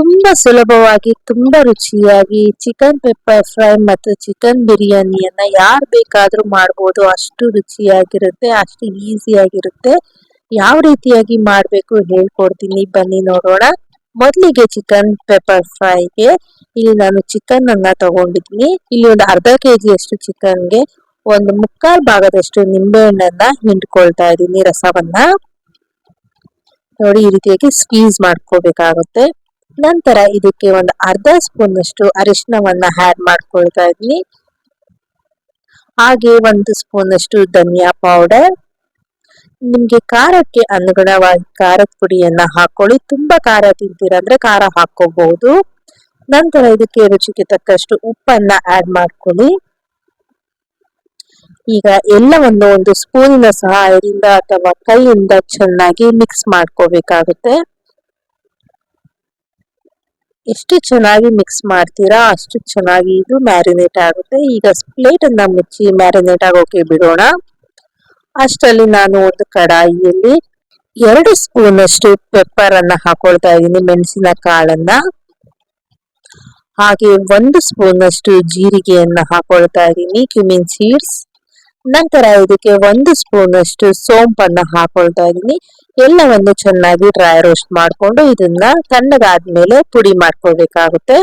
ತುಂಬಾ ಸುಲಭವಾಗಿ, ತುಂಬಾ ರುಚಿಯಾಗಿ ಚಿಕನ್ ಪೆಪ್ಪರ್ ಫ್ರೈ ಮತ್ತು ಚಿಕನ್ ಬಿರಿಯಾನಿಯನ್ನ ಯಾರು ಬೇಕಾದರೂ ಮಾಡ್ಬೋದು. ಅಷ್ಟು ರುಚಿಯಾಗಿರುತ್ತೆ, ಅಷ್ಟು ಈಸಿಯಾಗಿರುತ್ತೆ ಯಾವ ರೀತಿಯಾಗಿ ಮಾಡಬೇಕು ಹೇಳ್ಕೊಡ್ತೀನಿ. ಬನ್ನಿ ನೋಡೋಣ. ಮೊದಲಿಗೆ ಚಿಕನ್ ಪೆಪ್ಪರ್ ಫ್ರೈಗೆ ಇಲ್ಲಿ ನಾನು ಚಿಕನ್ ಅನ್ನ ತಗೊಂಡಿದ್ದೀನಿ. ಇಲ್ಲಿ ಒಂದು ಅರ್ಧ ಕೆ ಅಷ್ಟು ಚಿಕನ್ಗೆ ಒಂದು ಮುಕ್ಕಾಲ್ ಭಾಗದಷ್ಟು ನಿಂಬೆ ಹಣ್ಣನ್ನ ಹಿಂಡ್ಕೊಳ್ತಾ ಇದ್ದೀನಿ, ರಸವನ್ನ. ನೋಡಿ ಈ ರೀತಿಯಾಗಿ ಸ್ಕೀಸ್ ಮಾಡ್ಕೋಬೇಕಾಗುತ್ತೆ. ನಂತರ ಇದಕ್ಕೆ ಒಂದು ಅರ್ಧ ಸ್ಪೂನ್ ಅಷ್ಟು ಅರಿಶಿನವನ್ನ ಹ್ಯಾಡ್ ಮಾಡ್ಕೊಳ್ತಾ ಇದ್ವಿ ಹಾಗೆ ಒಂದು ಸ್ಪೂನ್ ಅಷ್ಟು ಧನಿಯಾ ಪೌಡರ್ ನಿಮ್ಗೆ ಖಾರಕ್ಕೆ ಅನುಗುಣವಾಗಿ ಖಾರದ ಪುಡಿಯನ್ನ ಹಾಕೊಳ್ಳಿ. ತುಂಬಾ ಖಾರ ತಿಂತೀರ ಅಂದ್ರೆ ಖಾರ ಹಾಕೋಬಹುದು ನಂತರ ಇದಕ್ಕೆ ರುಚಿಗೆ ತಕ್ಕಷ್ಟು ಉಪ್ಪನ್ನ ಆಡ್ ಮಾಡ್ಕೊಳ್ಳಿ. ಈಗ ಎಲ್ಲವನ್ನು ಒಂದು ಸ್ಪೂನಿನ ಸಹಾಯದಿಂದ ಅಥವಾ ಕೈಯಿಂದ ಚೆನ್ನಾಗಿ ಮಿಕ್ಸ್ ಮಾಡ್ಕೋಬೇಕಾಗುತ್ತೆ. ಎಷ್ಟು ಚೆನ್ನಾಗಿ ಮಿಕ್ಸ್ ಮಾಡ್ತೀರಾ, ಅಷ್ಟು ಚೆನ್ನಾಗಿ ಇದು ಮ್ಯಾರಿನೇಟ್ ಆಗುತ್ತೆ. ಈಗ ಪ್ಲೇಟ್ ಅನ್ನ ಮುಚ್ಚಿ ಮ್ಯಾರಿನೇಟ್ ಆಗೋಕೆ ಬಿಡೋಣ. ಅಷ್ಟರಲ್ಲಿ ನಾನು ಒಂದು ಕಡಾಯಿಯಲ್ಲಿ ಎರಡು ಸ್ಪೂನ್ ಅಷ್ಟು ಪೆಪ್ಪರ್ ಹಾಕೊಳ್ತಾ ಇದ್ದೀನಿ ಮೆಣಸಿನ ಕಾಳನ್ನ ಹಾಗೆ ಒಂದು ಸ್ಪೂನ್ ಅಷ್ಟು ಜೀರಿಗೆಯನ್ನ ಹಾಕೊಳ್ತಾ ಇದ್ದೀನಿ ಕ್ಯುಮಿನ್ ಸೀಡ್ಸ್ ನಂತರ ಇದಕ್ಕೆ ಒಂದು ಸ್ಪೂನ್ ಅಷ್ಟು ಸೋಂಪನ್ನ ಹಾಕೊಳ್ತಾ ಇದ್ದೀನಿ. ಎಲ್ಲವನ್ನು ಚೆನ್ನಾಗಿ ಡ್ರೈ ರೋಸ್ಟ್ ಮಾಡಿಕೊಂಡು ಇದನ್ನ ತಣ್ಣಗಾದ್ಮೇಲೆ ಪುಡಿ ಮಾಡ್ಕೋಬೇಕಾಗುತ್ತೆ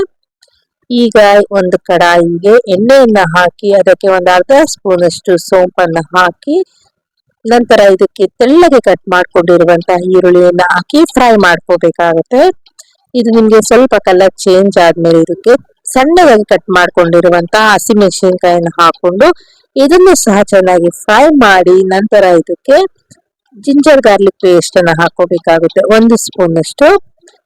ಈಗ ಒಂದು ಕಡಾಯಿಗೆ ಎಣ್ಣೆಯನ್ನ ಹಾಕಿ ಅದಕ್ಕೆ ಒಂದು ಅರ್ಧ ಸ್ಪೂನ್ ಅಷ್ಟು ಸೋಂಪನ್ನ ಹಾಕಿ ನಂತರ ಇದಕ್ಕೆ ತೆಳ್ಳಗೆ ಕಟ್ ಮಾಡ್ಕೊಂಡಿರುವಂತಹ ಈರುಳ್ಳಿಯನ್ನ ಹಾಕಿ ಫ್ರೈ ಮಾಡ್ಕೋಬೇಕಾಗುತ್ತೆ ಇದು ನಿಮ್ಗೆ ಸ್ವಲ್ಪ ಕಲರ್ ಚೇಂಜ್ ಆದ್ಮೇಲೆ ಇದಕ್ಕೆ ಸಣ್ಣದಾಗಿ ಕಟ್ ಮಾಡ್ಕೊಂಡಿರುವಂತಹ ಹಸಿಮೆಣಸಿನಕಾಯಿನ ಹಾಕೊಂಡು ಇದನ್ನು ಸಹ ಚೆನ್ನಾಗಿ ಫ್ರೈ ಮಾಡಿ ನಂತರ ಇದಕ್ಕೆ ಜಿಂಜರ್ ಗಾರ್ಲಿಕ್ ಪೇಸ್ಟ್ ಅನ್ನ ಹಾಕೋಬೇಕಾಗುತ್ತೆ ಒಂದು ಸ್ಪೂನ್ ಅಷ್ಟು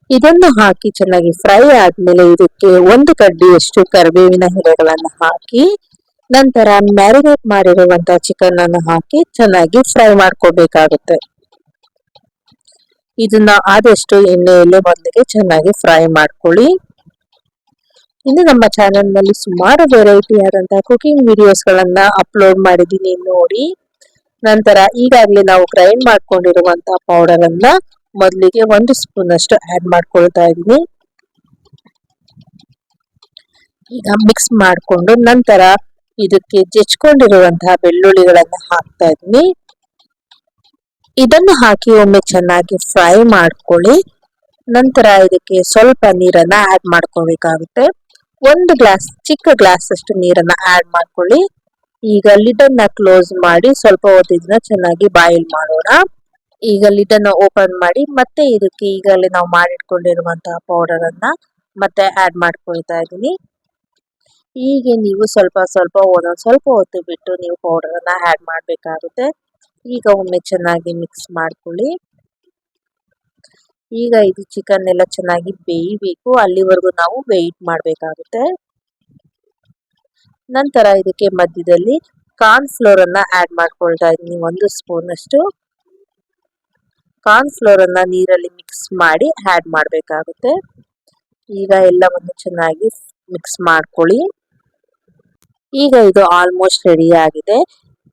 ಇದನ್ನು ಹಾಕಿ ಚೆನ್ನಾಗಿ ಫ್ರೈ ಆದ್ಮೇಲೆ ಇದಕ್ಕೆ ಒಂದು ಕಡ್ಡಿಯಷ್ಟು ಕರಿಬೇವಿನ ಎಲೆಗಳನ್ನು ಹಾಕಿ, ನಂತರ ಮ್ಯಾರಿನೇಟ್ ಮಾಡಿರುವಂತಹ ಚಿಕನ್ ಅನ್ನು ಹಾಕಿ ಚೆನ್ನಾಗಿ ಫ್ರೈ ಮಾಡ್ಕೋಬೇಕಾಗುತ್ತೆ. ಇದನ್ನ ಆದಷ್ಟು ಎಣ್ಣೆಯಲ್ಲಿ ಮೊದಲಿಗೆ ಚೆನ್ನಾಗಿ ಫ್ರೈ ಮಾಡ್ಕೊಳ್ಳಿ. ಇನ್ನು ನಮ್ಮ ಚಾನೆಲ್ನಲ್ಲಿ ಸುಮಾರು ವೆರೈಟಿ ಆದಂತಹ ಕುಕಿಂಗ್ ವಿಡಿಯೋಸ್ ಗಳನ್ನ ಅಪ್ಲೋಡ್ ಮಾಡಿದ್ದೀನಿ ನೋಡಿ. ನಂತರ ಈಗಾಗಲೇ ನಾವು ಗ್ರೈಂಡ್ ಮಾಡ್ಕೊಂಡಿರುವಂತಹ ಪೌಡರ್ ಅನ್ನ ಮೊದಲಿಗೆ ಒಂದು ಸ್ಪೂನ್ ಅಷ್ಟು ಆಡ್ ಮಾಡ್ಕೊಳ್ತಾ ಇದ್ದೀನಿ ಈಗ ಮಿಕ್ಸ್ ಮಾಡಿಕೊಂಡು ನಂತರ ಇದಕ್ಕೆ ಜೆಚ್ಕೊಂಡಿರುವಂತಹ ಬೆಳ್ಳುಳ್ಳಿಗಳನ್ನ ಹಾಕ್ತಾ ಇದ್ದೀನಿ ಇದನ್ನು ಹಾಕಿ ಒಮ್ಮೆ ಚೆನ್ನಾಗಿ ಫ್ರೈ ಮಾಡ್ಕೊಳ್ಳಿ. ನಂತರ ಇದಕ್ಕೆ ಸ್ವಲ್ಪ ನೀರನ್ನ ಆಡ್ ಮಾಡ್ಕೋಬೇಕಾಗುತ್ತೆ ಒಂದು ಗ್ಲಾಸ್ ಚಿಕ್ಕ ಗ್ಲಾಸ್ ಅಷ್ಟು ನೀರನ್ನ ಆಡ್ ಮಾಡ್ಕೊಳ್ಳಿ. ಈಗ ಲಿಡ್ ಅನ್ನ ಕ್ಲೋಸ್ ಮಾಡಿ ಸ್ವಲ್ಪ ಹೊತ್ತು ಇದನ್ನ ಚೆನ್ನಾಗಿ ಬಾಯಿಲ್ ಮಾಡೋಣ. ಈಗ ಲಿಡ್ ಅನ್ನ ಓಪನ್ ಮಾಡಿ ಮತ್ತೆ ಇದಕ್ಕೆ ಈಗಲೇ ನಾವು ಮಾಡಿಟ್ಕೊಂಡಿರುವಂತಹ ಪೌಡರ್ ಅನ್ನ ಮತ್ತೆ ಆಡ್ ಮಾಡ್ಕೊಳ್ತಾ ಇದ್ದೀನಿ. ಹೀಗೆ ನೀವು ಸ್ವಲ್ಪ ಸ್ವಲ್ಪ ಒಂದೊಂದ್ ಸ್ವಲ್ಪ ಹೊತ್ತು ಬಿಟ್ಟು ನೀವು ಪೌಡರ್ ಅನ್ನ ಆಡ್ ಮಾಡ್ಬೇಕಾಗುತ್ತೆ. ಈಗ ಒಮ್ಮೆ ಚೆನ್ನಾಗಿ ಮಿಕ್ಸ್ ಮಾಡ್ಕೊಳ್ಳಿ. ಈಗ ಇದು ಚಿಕನ್ ಎಲ್ಲ ಚೆನ್ನಾಗಿ ಬೇಯಬೇಕು. ಅಲ್ಲಿವರೆಗೂ ನಾವು ವೆಯ್ಟ್ ಮಾಡಬೇಕಾಗುತ್ತೆ. ನಂತರ ಇದಕ್ಕೆ ಮಧ್ಯದಲ್ಲಿ ಕಾರ್ನ್ ಫ್ಲೋರ್ ಅನ್ನ ಆಡ್ ಮಾಡ್ಕೊಳ್ತಾ ಇದ್ದೀನಿ. ಒಂದು ಸ್ಪೂನ್ ಅಷ್ಟು ಕಾರ್ನ್ ಫ್ಲೋರ್ ಅನ್ನ ನೀರಲ್ಲಿ ಮಿಕ್ಸ್ ಮಾಡಿ ಆಡ್ ಮಾಡಬೇಕಾಗುತ್ತೆ. ಈಗ ಎಲ್ಲವನ್ನು ಚೆನ್ನಾಗಿ ಮಿಕ್ಸ್ ಮಾಡ್ಕೊಳ್ಳಿ. ಈಗ ಇದು ಆಲ್ಮೋಸ್ಟ್ ರೆಡಿ ಆಗಿದೆ.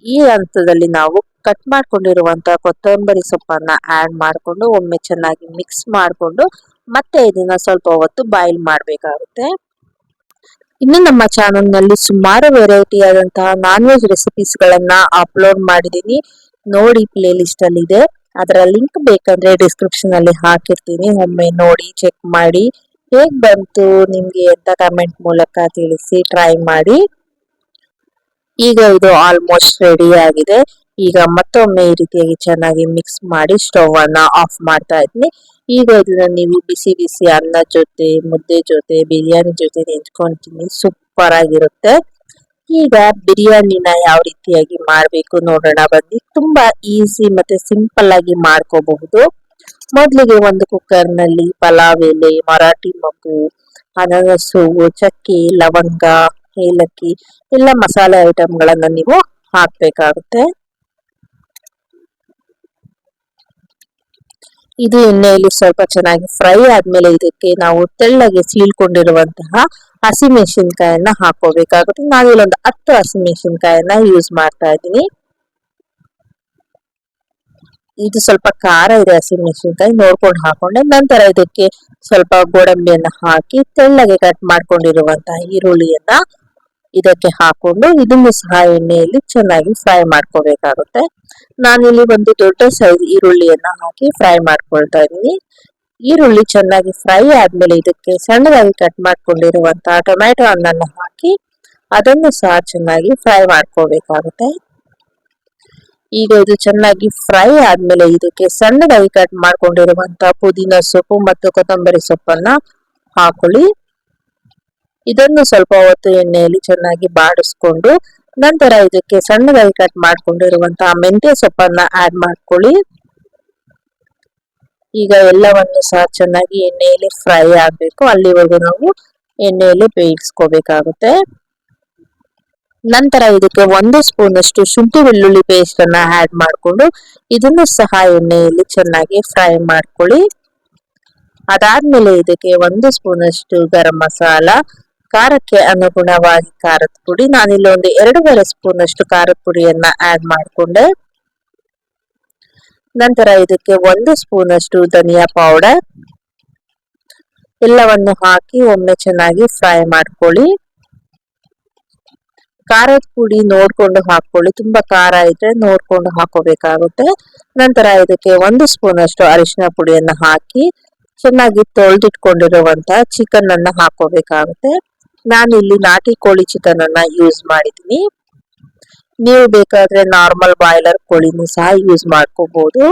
ಈ ಹಂತದಲ್ಲಿ ನಾವು ಕಟ್ ಮಾಡ್ಕೊಂಡಿರುವಂತಹ ಕೊತ್ತಂಬರಿ ಸೊಪ್ಪನ್ನ ಆಡ್ ಮಾಡಿಕೊಂಡು ಒಮ್ಮೆ ಚೆನ್ನಾಗಿ ಮಿಕ್ಸ್ ಮಾಡಿಕೊಂಡು ಮತ್ತೆ ಇದನ್ನ ಸ್ವಲ್ಪ ಹೊತ್ತು ಬಾಯ್ಲ್ ಮಾಡಬೇಕಾಗುತ್ತೆ. ಇನ್ನು ನಮ್ಮ ಚಾನಲ್ನಲ್ಲಿ ಸುಮಾರು ವೆರೈಟಿ ಆದಂತಹ ನಾನ್ ವೆಜ್ ರೆಸಿಪೀಸ್ ಗಳನ್ನ ಅಪ್ಲೋಡ್ ಮಾಡಿದೀನಿ ನೋಡಿ ಪ್ಲೇ ಲಿಸ್ಟ್ ಅಲ್ಲಿ ಇದೆ. ಅದರ ಲಿಂಕ್ ಬೇಕಂದ್ರೆ ಡಿಸ್ಕ್ರಿಪ್ಷನ್ ಅಲ್ಲಿ ಹಾಕಿರ್ತೀನಿ. ಒಮ್ಮೆ ನೋಡಿ ಚೆಕ್ ಮಾಡಿ. ಹೇಗ್ ಬಂತು ನಿಮ್ಗೆ ಅಂತ ಕಮೆಂಟ್ ಮೂಲಕ ತಿಳಿಸಿ ಟ್ರೈ ಮಾಡಿ. ಈಗ ಇದು ಆಲ್ಮೋಸ್ಟ್ ರೆಡಿ ಆಗಿದೆ. ಈಗ ಮತ್ತೊಮ್ಮೆ ಈ ರೀತಿಯಾಗಿ ಚೆನ್ನಾಗಿ ಮಿಕ್ಸ್ ಮಾಡಿ ಸ್ಟವ್ ಅನ್ನ ಆಫ್ ಮಾಡ್ತಾ ಇದ್ದೀನಿ. ಈಗ ಇದನ್ನ ನೀವು ಬಿಸಿ ಬಿಸಿ ಅನ್ನ ಜೊತೆ, ಮುದ್ದೆ ಜೊತೆ, ಬಿರಿಯಾನಿ ಜೊತೆ ನೆಂಚ್ಕೊಂತೀನಿ ಸೂಪರ್ ಆಗಿರುತ್ತೆ. ಈಗ ಬಿರಿಯಾನಿನ ಯಾವ ರೀತಿಯಾಗಿ ಮಾಡಬೇಕು ನೋಡೋಣ. ಬನ್ನಿ. ತುಂಬಾ ಈಸಿ ಮತ್ತೆ ಸಿಂಪಲ್ ಆಗಿ ಮಾಡ್ಕೋಬಹುದು. ಮೊದಲಿಗೆ ಒಂದು ಕುಕ್ಕರ್ನಲ್ಲಿ ಪಲಾವ್ ಎಲೆ, ಮರಾಠಿ ಮಗು, ಅನನಸು, ಚಕ್ಕೆ, ಲವಂಗ, ಏಲಕ್ಕಿ, ಎಲ್ಲ ಮಸಾಲೆ ಐಟಮ್ಗಳನ್ನು ನೀವು ಹಾಕ್ಬೇಕಾಗುತ್ತೆ. ಇದು ಎಣ್ಣೆಯಲ್ಲಿ ಸ್ವಲ್ಪ ಚೆನ್ನಾಗಿ ಫ್ರೈ ಆದ್ಮೇಲೆ ಇದಕ್ಕೆ ನಾವು ತೆಳ್ಳಗೆ ಸೀಳ್ಕೊಂಡಿರುವಂತಹ ಹಸಿಮೆಣಸಿನ್ಕಾಯನ್ನ ಹಾಕೋಬೇಕಾಗುತ್ತೆ ನಾನು ಇಲ್ಲೊಂದು ಹತ್ತು ಹಸಿಮೆಣಸಿನ್ಕಾಯನ್ನ ಯೂಸ್ ಮಾಡ್ತಾ ಇದ್ದೀನಿ. ಇದು ಸ್ವಲ್ಪ ಖಾರ ಇದೆ ಹಸಿಮೆಣಸಿನ್ಕಾಯಿ, ನೋಡ್ಕೊಂಡು ಹಾಕೊಂಡೆ. ನಂತರ ಇದಕ್ಕೆ ಸ್ವಲ್ಪ ಗೋಡಂಬಿಯನ್ನ ಹಾಕಿ ತೆಳ್ಳಗೆ ಕಟ್ ಮಾಡ್ಕೊಂಡಿರುವಂತಹ ಈರುಳ್ಳಿಯನ್ನ ಇದಕ್ಕೆ ಹಾಕೊಂಡು ಇದನ್ನು ಸಹ ಎಣ್ಣೆಯಲ್ಲಿ ಚೆನ್ನಾಗಿ ಫ್ರೈ ಮಾಡ್ಕೋಬೇಕಾಗುತ್ತೆ. ನಾನಿಲ್ಲಿ ಒಂದು ದೊಡ್ಡ ಸೈಜ್ ಈರುಳ್ಳಿಯನ್ನ ಹಾಕಿ ಫ್ರೈ ಮಾಡ್ಕೊಳ್ತಾ ಇದ್ದೀನಿ. ಈರುಳ್ಳಿ ಚೆನ್ನಾಗಿ ಫ್ರೈ ಆದ್ಮೇಲೆ ಇದಕ್ಕೆ ಸಣ್ಣದಾಗಿ ಕಟ್ ಮಾಡ್ಕೊಂಡಿರುವಂತಹ ಟೊಮ್ಯಾಟೊ ಹಣ್ಣನ್ನು ಹಾಕಿ ಅದನ್ನು ಸಹ ಚೆನ್ನಾಗಿ ಫ್ರೈ ಮಾಡ್ಕೋಬೇಕಾಗುತ್ತೆ. ಈಗ ಇದು ಚೆನ್ನಾಗಿ ಫ್ರೈ ಆದ್ಮೇಲೆ ಇದಕ್ಕೆ ಸಣ್ಣದಾಗಿ ಕಟ್ ಮಾಡ್ಕೊಂಡಿರುವಂತಹ ಪುದೀನ ಸೊಪ್ಪು ಮತ್ತು ಕೊತ್ತಂಬರಿ ಸೊಪ್ಪನ್ನ ಹಾಕೊಳ್ಳಿ. ಇದನ್ನು ಸ್ವಲ್ಪ ಹೊತ್ತು ಎಣ್ಣೆಯಲ್ಲಿ ಚೆನ್ನಾಗಿ ಬಾಡಿಸ್ಕೊಂಡು ನಂತರ ಇದಕ್ಕೆ ಸಣ್ಣದಾಗಿ ಕಟ್ ಮಾಡ್ಕೊಂಡಿರುವಂತಹ ಮೆಂತ್ಯ ಸೊಪ್ಪನ್ನ ಆಡ್ ಮಾಡ್ಕೊಳ್ಳಿ. ಈಗ ಎಲ್ಲವನ್ನು ಸಹ ಚೆನ್ನಾಗಿ ಎಣ್ಣೆಯಲ್ಲಿ ಫ್ರೈ ಆಗ್ಬೇಕು. ಅಲ್ಲಿವರೆಗೂ ನಾವು ಎಣ್ಣೆಯಲ್ಲಿ ಬೇಯಿಸ್ಕೋಬೇಕಾಗುತ್ತೆ. ನಂತರ ಇದಕ್ಕೆ ಒಂದು ಸ್ಪೂನ್ ಅಷ್ಟು ಶುಂಠಿ ಬೆಳ್ಳುಳ್ಳಿ ಪೇಸ್ಟ್ ಅನ್ನ ಆಡ್ ಮಾಡಿಕೊಂಡು ಇದನ್ನು ಸಹ ಎಣ್ಣೆಯಲ್ಲಿ ಚೆನ್ನಾಗಿ ಫ್ರೈ ಮಾಡ್ಕೊಳ್ಳಿ. ಅದಾದ್ಮೇಲೆ ಇದಕ್ಕೆ ಒಂದು ಸ್ಪೂನ್ ಅಷ್ಟು ಗರಂ ಮಸಾಲ ಖಾರಕ್ಕೆ ಅನುಗುಣವಾಗಿ ಖಾರದ ಪುಡಿ. ನಾನಿಲ್ಲಿ ಒಂದು ಎರಡೂವರೆ ಸ್ಪೂನ್ ಅಷ್ಟು ಖಾರದ ಪುಡಿಯನ್ನ ಆಡ್ ಮಾಡಿಕೊಂಡೆ. ನಂತರ ಇದಕ್ಕೆ ಒಂದು ಸ್ಪೂನ್ ಅಷ್ಟು ಧನಿಯಾ ಪೌಡರ್ ಎಲ್ಲವನ್ನು ಹಾಕಿ ಒಮ್ಮೆ ಚೆನ್ನಾಗಿ ಫ್ರೈ ಮಾಡ್ಕೊಳ್ಳಿ. ಖಾರದ ಪುಡಿ ನೋಡ್ಕೊಂಡು ಹಾಕೊಳ್ಳಿ ತುಂಬಾ ಖಾರ ಇದ್ರೆ ನೋಡ್ಕೊಂಡು ಹಾಕೋಬೇಕಾಗುತ್ತೆ. ನಂತರ ಇದಕ್ಕೆ ಒಂದು ಸ್ಪೂನ್ ಅಷ್ಟು ಅರಿಶಿನ ಪುಡಿಯನ್ನ ಹಾಕಿ ಚೆನ್ನಾಗಿ ತೊಳೆದಿಟ್ಕೊಂಡಿರುವಂತಹ ಚಿಕನ್ ಅನ್ನ ಹಾಕೋಬೇಕಾಗುತ್ತೆ. ನಾನು ಇಲ್ಲಿ ನಾಟಿ ಕೋಳಿ ಚಿಕನ್ ಅನ್ನ ಯೂಸ್ ಮಾಡಿದ್ದೀನಿ. ನೀವು ಬೇಕಾದ್ರೆ ನಾರ್ಮಲ್ ಬಾಯ್ಲರ್ ಕೋಳಿನೂ ಸಹ ಯೂಸ್ ಮಾಡ್ಕೋಬಹುದು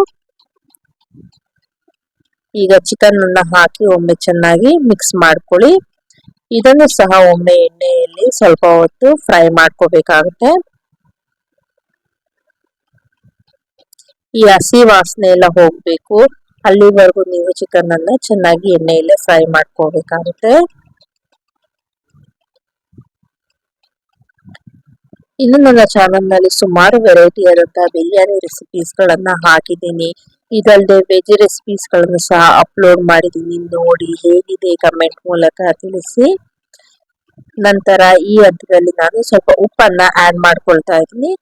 ಈಗ ಚಿಕನ್ ಅನ್ನ ಹಾಕಿ ಒಮ್ಮೆ ಚೆನ್ನಾಗಿ ಮಿಕ್ಸ್ ಮಾಡ್ಕೊಳ್ಳಿ. ಇದನ್ನು ಸಹ ಒಮ್ಮೆ ಎಣ್ಣೆಯಲ್ಲಿ ಸ್ವಲ್ಪ ಹೊತ್ತು ಫ್ರೈ ಮಾಡ್ಕೋಬೇಕಾಗುತ್ತೆ. ಈ ಹಸಿ ವಾಸನೆ ಎಲ್ಲ ಹೋಗ್ಬೇಕು. ಅಲ್ಲಿವರೆಗೂ ನೀವು ಚಿಕನ್ ಅನ್ನ ಚೆನ್ನಾಗಿ ಎಣ್ಣೆಯಲ್ಲೇ ಫ್ರೈ ಮಾಡ್ಕೋಬೇಕಾಗುತ್ತೆ. ಇನ್ನು ನನ್ನ ಚಾನಲ್ನಲ್ಲಿ ಸುಮಾರು ವೆರೈಟಿ ಆದಂತಹ ಬಿರಿಯಾನಿ ರೆಸಿಪೀಸ್ ಗಳನ್ನ ಹಾಕಿದ್ದೀನಿ. ಇದಲ್ಲದೆ ವೆಜ್ ರೆಸಿಪೀಸ್ಗಳನ್ನು ಸಹ ಅಪ್ಲೋಡ್ ಮಾಡಿದ್ದೀನಿ. ನೋಡಿ ಹೇಗಿದೆ ಕಮೆಂಟ್ ಮೂಲಕ ತಿಳಿಸಿ. ನಂತರ ಈ ಹಂತದಲ್ಲಿ ನಾನು ಸ್ವಲ್ಪ ಉಪ್ಪನ್ನ ಆಡ್ ಮಾಡ್ಕೊಳ್ತಾ ಇದ್ದೀನಿ.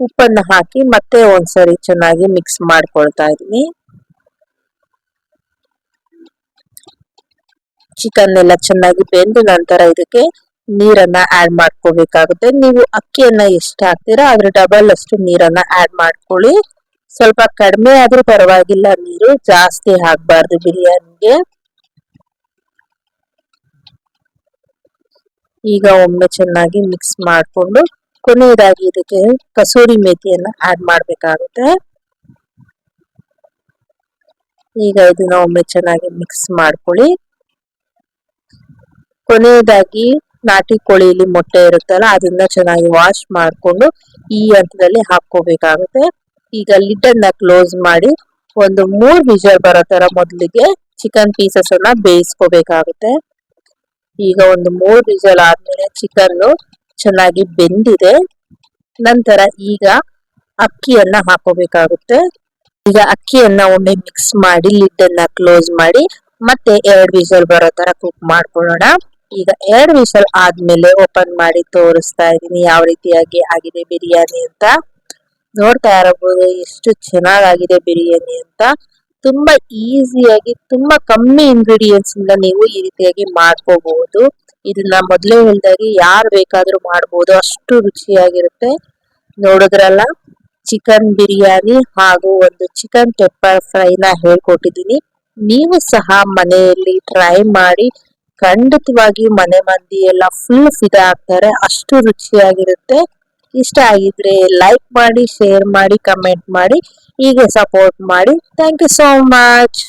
ಉಪ್ಪನ್ನ ಹಾಕಿ ಮತ್ತೆ ಒಂದ್ಸರಿ ಚೆನ್ನಾಗಿ ಮಿಕ್ಸ್ ಮಾಡ್ಕೊಳ್ತಾ ಇದ್ದೀನಿ. ಚಿಕನ್ ಎಲ್ಲ ಚೆನ್ನಾಗಿ ಬೆಂದ ನಂತರ ಇದಕ್ಕೆ ನೀರನ್ನ ಆಡ್ ಮಾಡ್ಕೋಬೇಕಾಗುತ್ತೆ. ನೀವು ಅಕ್ಕಿಯನ್ನ ಎಷ್ಟು ಹಾಕ್ತೀರಾ ಅದ್ರ ಡಬಲ್ ಅಷ್ಟು ನೀರನ್ನ ಆಡ್ ಮಾಡ್ಕೊಳ್ಳಿ. ಸ್ವಲ್ಪ ಕಡಿಮೆ ಆದ್ರೂ ಪರವಾಗಿಲ್ಲ, ನೀರು ಜಾಸ್ತಿ ಹಾಕ್ಬಾರ್ದು ಬಿರಿಯಾನಿಗೆ. ಈಗ ಒಮ್ಮೆ ಚೆನ್ನಾಗಿ ಮಿಕ್ಸ್ ಮಾಡಿಕೊಂಡು, ಕೊನೆಯದಾಗಿ ಇದಕ್ಕೆ ಕಸೂರಿ ಮೇಥಿಯನ್ನ ಆಡ್ ಮಾಡಬೇಕಾಗುತ್ತೆ. ಈಗ ಇದನ್ನ ಒಮ್ಮೆ ಚೆನ್ನಾಗಿ ಮಿಕ್ಸ್ ಮಾಡ್ಕೊಳ್ಳಿ. ಕೊನೆಯದಾಗಿ ನಾಟಿ ಕೋಳಿಯಲ್ಲಿ ಮೊಟ್ಟೆ ಇರುತ್ತಲ್ಲ, ಅದನ್ನ ಚೆನ್ನಾಗಿ ವಾಶ್ ಮಾಡಿಕೊಂಡು ಈ ಹಂತದಲ್ಲಿ ಹಾಕೋಬೇಕಾಗುತ್ತೆ ಈಗ ಲಿಡ್ ಅನ್ನ ಕ್ಲೋಸ್ ಮಾಡಿ ಒಂದು ಮೂರ್ ವಿಜಲ್ ಬರೋ ತರ ಮೊದಲಿಗೆ ಚಿಕನ್ ಪೀಸಸ್ ಅನ್ನ ಬೇಯಿಸ್ಕೋಬೇಕಾಗುತ್ತೆ. ಈಗ ಒಂದು ಮೂರ್ ವಿಜಲ್ ಆದ್ಮೇಲೆ ಚಿಕನ್ ಚೆನ್ನಾಗಿ ಬೆಂದಿದೆ. ನಂತರ ಈಗ ಅಕ್ಕಿಯನ್ನ ಹಾಕೋಬೇಕಾಗುತ್ತೆ ಈಗ ಅಕ್ಕಿಯನ್ನ ಒಮ್ಮೆ ಮಿಕ್ಸ್ ಮಾಡಿ ಲಿಡ್ ಅನ್ನ ಕ್ಲೋಸ್ ಮಾಡಿ ಮತ್ತೆ ಎರಡ್ ವಿಜಲ್ ಬರೋ ತರ ಕುಕ್ ಮಾಡ್ಕೊಳ್ಳೋಣ. ಈಗ ಎರಡ್ ವಿಷಲ್ ಆದ್ಮೇಲೆ ಓಪನ್ ಮಾಡಿ ತೋರಿಸ್ತಾ ಇದ್ದೀನಿ, ಯಾವ ರೀತಿಯಾಗಿ ಆಗಿದೆ ಬಿರಿಯಾನಿ ಅಂತ. ನೋಡ್ತಾ ಇರಬಹುದು, ಎಷ್ಟು ಚೆನ್ನಾಗಾಗಿದೆ ಬಿರಿಯಾನಿ ಅಂತ. ತುಂಬಾ ಈಸಿಯಾಗಿ, ತುಂಬಾ ಕಮ್ಮಿ ಇಂಗ್ರೀಡಿಯೆಂಟ್ಸ್ ಇಂದ ನೀವು ಈ ರೀತಿಯಾಗಿ ಮಾಡ್ಕೋಬಹುದು. ಇದನ್ನ ಮೊದಲೇ ಹೇಳ್ದಾಗೆ ಯಾರು ಬೇಕಾದ್ರೂ ಮಾಡಬಹುದು ಅಷ್ಟು ರುಚಿಯಾಗಿರುತ್ತೆ. ನೋಡಿದ್ರಲ್ಲ, ಚಿಕನ್ ಬಿರಿಯಾನಿ ಹಾಗೂ ಒಂದು ಚಿಕನ್ ಪೆಪ್ಪರ್ ಫ್ರೈನ ಹೇಳ್ಕೊಟ್ಟಿದ್ದೀನಿ. ನೀವು ಸಹ ಮನೆಯಲ್ಲಿ ಟ್ರೈ ಮಾಡಿ ಖಂಡಿತವಾಗಿ ಮನೆ ಮಂದಿ ಎಲ್ಲ ಫುಲ್ ಫಿದಾ ಆಗ್ತಾರೆ. ಅಷ್ಟು ರುಚಿಯಾಗಿರುತ್ತೆ. ಇಷ್ಟ ಆಗಿದ್ರೆ ಲೈಕ್ ಮಾಡಿ ಶೇರ್ ಮಾಡಿ ಕಮೆಂಟ್ ಮಾಡಿ, ಹೀಗೆ ಸಪೋರ್ಟ್ ಮಾಡಿ. Thank you so much